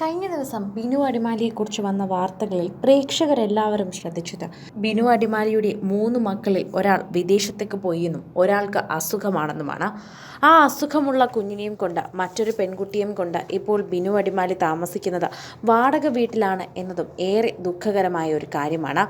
കഴിഞ്ഞ ദിവസം ബിനു അടിമാലിയെക്കുറിച്ച് വന്ന വാർത്തകളിൽ പ്രേക്ഷകരെല്ലാവരും ശ്രദ്ധിച്ചത്. ബിനു അടിമാലിയുടെ മൂന്ന് മക്കളിൽ ഒരാൾ വിദേശത്തേക്ക് പോയെന്നും ഒരാൾക്ക് അസുഖമാണെന്നുമാണ്. ആ അസുഖമുള്ള കുഞ്ഞിനെയും കൊണ്ട് മറ്റൊരു പെൺകുട്ടിയെയും കൊണ്ട് ഇപ്പോൾ ബിനു അടിമാലി താമസിക്കുന്നത് വാടക വീട്ടിലാണ് എന്നതും ഏറെ ദുഃഖകരമായ ഒരു കാര്യമാണ്.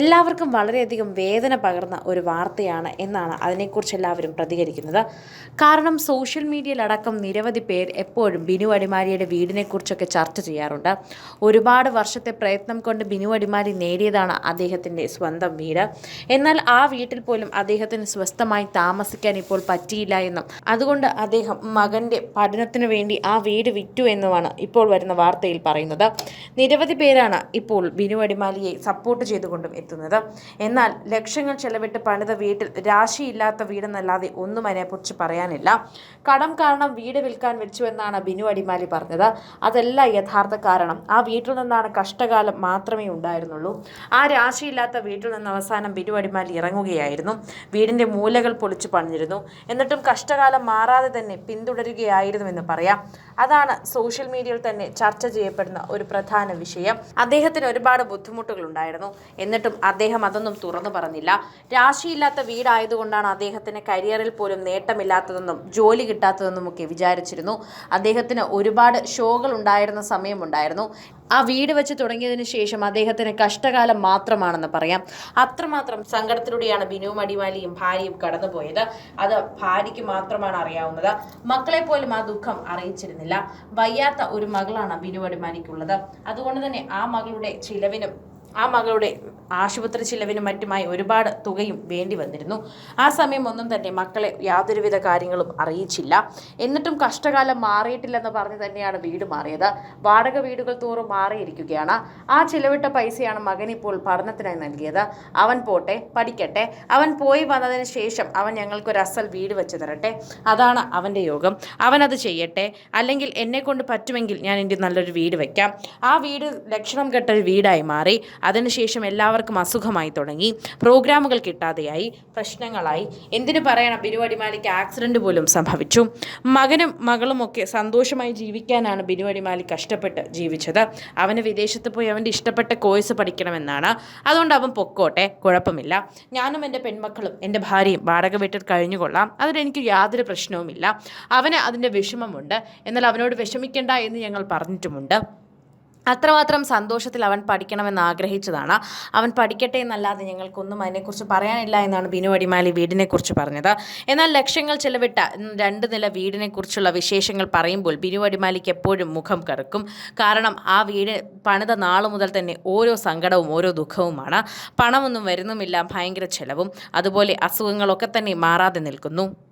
എല്ലാവർക്കും വളരെയധികം വേദന പകർന്ന ഒരു വാർത്തയാണ് എന്നാണ് അതിനെക്കുറിച്ച് എല്ലാവരും പ്രതികരിക്കുന്നത്. കാരണം സോഷ്യൽ മീഡിയയിലടക്കം നിരവധി പേർ എപ്പോഴും ബിനു അടിമാലിയുടെ വീടിനെക്കുറിച്ചൊക്കെ ചർച്ച ചെയ്യാറുണ്ട്. ഒരുപാട് വർഷത്തെ പ്രയത്നം കൊണ്ട് ബിനു അടിമാലി നേടിയതാണ് അദ്ദേഹത്തിന്റെ സ്വന്തം വീട്. എന്നാൽ ആ വീട്ടിൽ പോലും അദ്ദേഹത്തിന് സ്വസ്ഥമായി താമസിക്കാൻ ഇപ്പോൾ പറ്റിയില്ല എന്നും. അതുകൊണ്ട് അദ്ദേഹം മകന്റെ പഠനത്തിനു വേണ്ടി ആ വീട് വിറ്റു എന്നുമാണ് ഇപ്പോൾ വരുന്ന വാർത്തയിൽ പറയുന്നത്. നിരവധി പേരാണ് ഇപ്പോൾ ബിനു അടിമാലിയെ സപ്പോർട്ട് ചെയ്തുകൊണ്ടും എത്തുന്നത്. എന്നാൽ ലക്ഷങ്ങൾ ചെലവിട്ട് പണിത വീട്ടിൽ രാശിയില്ലാത്ത വീടെന്നല്ലാതെ ഒന്നും അതിനെക്കുറിച്ച് പറയാനില്ല. കടം കാരണം വീട് വിൽക്കാൻ വെച്ചു എന്നാണ് ബിനു അടിമാലി പറഞ്ഞത്. അതല്ല യഥാർത്ഥ കാരണം. ആ വീട്ടിൽ നിന്നാണ് കഷ്ടകാലം മാത്രമേ ഉണ്ടായിരുന്നുള്ളൂ. ആ രാശിയില്ലാത്ത വീട്ടിൽ നിന്ന് അവസാനം ബിനു അടിമാലി ഇറങ്ങുകയായിരുന്നു. വീടിന്റെ മൂലകൾ പൊളിച്ചു പണിഞ്ഞിരുന്നു. എന്നിട്ടും കഷ്ടകാലം മാറാതെ തന്നെ പിന്തുടരുകയായിരുന്നു എന്ന് പറയാം. അതാണ് സോഷ്യൽ മീഡിയയിൽ തന്നെ ചർച്ച ചെയ്യപ്പെടുന്ന ഒരു പ്രധാന വിഷയം. അദ്ദേഹത്തിന് ഒരുപാട് ബുദ്ധിമുട്ടുകൾ ഉണ്ടായിരുന്നു. എന്നിട്ടും അദ്ദേഹം അതൊന്നും തുറന്നു പറഞ്ഞില്ല. രാശിയില്ലാത്ത വീടായതുകൊണ്ടാണ് അദ്ദേഹത്തിന് കരിയറിൽ പോലും നേട്ടമില്ലാത്തതെന്നും ജോലി കിട്ടാത്തതെന്നും ഒക്കെ വിചാരിച്ചിരുന്നു. അദ്ദേഹത്തിന് ഒരുപാട് ഷോകൾ ഉണ്ടായിരുന്ന സമയമുണ്ടായിരുന്നു. ആ വീട് വെച്ച് തുടങ്ങിയതിന് ശേഷം അദ്ദേഹത്തിന് കഷ്ടകാലം മാത്രമാണെന്ന് പറയാം. അത്രമാത്രം സങ്കടത്തിലൂടെയാണ് ബിനു മടിമാലിയും ഭാര്യയും കടന്നുപോയത്. അത് ഭാര്യയ്ക്ക് മാത്രമാണ് അറിയാവുന്നത്. മക്കളെ പോലും ആ ദുഃഖം അറിയിച്ചിരുന്നില്ല. വയ്യാത്ത ഒരു മകളാണ് ബിനു അടിമാലിക്കുള്ളത് അതുകൊണ്ട് തന്നെ ആ മകളുടെ ചിലവിനും ആ മകളുടെ ആശുപത്രി ചിലവിനും മറ്റുമായി ഒരുപാട് തുകയും വേണ്ടി വന്നിരുന്നു. ആ സമയം ഒന്നും തന്നെ മക്കളെ യാതൊരുവിധ കാര്യങ്ങളും അറിയിച്ചില്ല. എന്നിട്ടും കഷ്ടകാലം മാറിയിട്ടില്ലെന്ന് പറഞ്ഞ് തന്നെയാണ് വീട് മാറിയത്. വാടക വീടുകൾ തോറും മാറിയിരിക്കുകയാണ്. ആ ചിലവിട്ട പൈസയാണ് മകനിപ്പോൾ പഠനത്തിനായി നൽകിയത്. അവൻ പോട്ടെ പഠിക്കട്ടെ. അവൻ പോയി വന്നതിന് ശേഷം അവൻ ഞങ്ങൾക്കൊരു അസൽ വീട് വെച്ച് തരട്ടെ. അതാണ് അവന്റെ യോഗം. അവനത് ചെയ്യട്ടെ. അല്ലെങ്കിൽ എന്നെ കൊണ്ട് പറ്റുമെങ്കിൽ ഞാൻ എന്റെ നല്ലൊരു വീട് വെക്കാം. ആ വീട് ലക്ഷണം കെട്ട ഒരു വീടായി മാറി. അതിനുശേഷം എല്ലാവർക്കും അസുഖമായി തുടങ്ങി. പ്രോഗ്രാമുകൾ കിട്ടാതെയായി. പ്രശ്നങ്ങളായി. എന്തിനു പറയണം? ബിനു അടിമാലിക്ക് ആക്സിഡന്റ് പോലും സംഭവിച്ചു. മകനും മകളും ഒക്കെ സന്തോഷമായി ജീവിക്കാനാണ് ബിനു അടിമാലി കഷ്ടപ്പെട്ട് ജീവിച്ചത്. അവന് വിദേശത്ത് പോയി അവന്റെ ഇഷ്ടപ്പെട്ട കോഴ്സ് പഠിക്കണമെന്നാണ്. അതുകൊണ്ട് അവൻ പൊക്കോട്ടെ. കുഴപ്പമില്ല. ഞാനും എന്റെ പെൺമക്കളും എന്റെ ഭാര്യയും വാടക വീട്ടിൽ കഴിഞ്ഞുകൊള്ളാം. അതിലെനിക്ക് യാതൊരു പ്രശ്നവുമില്ല. അവന് അതിന്റെ വിഷമമുണ്ട്. എന്നാൽ അവനോട് വിഷമിക്കേണ്ട എന്ന് ഞങ്ങൾ പറഞ്ഞിട്ടുമുണ്ട്. അത്രമാത്രം സന്തോഷത്തിൽ അവൻ പഠിക്കണമെന്ന് ആഗ്രഹിച്ചതാണ്. അവൻ പഠിക്കട്ടെ എന്നല്ലാതെ ഞങ്ങൾക്കൊന്നും അതിനെക്കുറിച്ച് പറയാനില്ല എന്നാണ് ബിനു അടിമാലി വീടിനെക്കുറിച്ച് പറഞ്ഞത്. എന്നാൽ ലക്ഷ്യങ്ങൾ ചെലവിട്ട രണ്ട് നില വീടിനെക്കുറിച്ചുള്ള വിശേഷങ്ങൾ പറയുമ്പോൾ ബിനു അടിമാലിക്ക് എപ്പോഴും മുഖം കറുക്കും. കാരണം ആ വീട് പണിത നാളു മുതൽ തന്നെ ഓരോ സങ്കടവും ഓരോ ദുഃഖവുമാണ്. പണമൊന്നും വരുന്നുമില്ല ഭയങ്കര ചെലവും. അതുപോലെ അസുഖങ്ങളൊക്കെ തന്നെ മാറാതെ നിൽക്കുന്നു.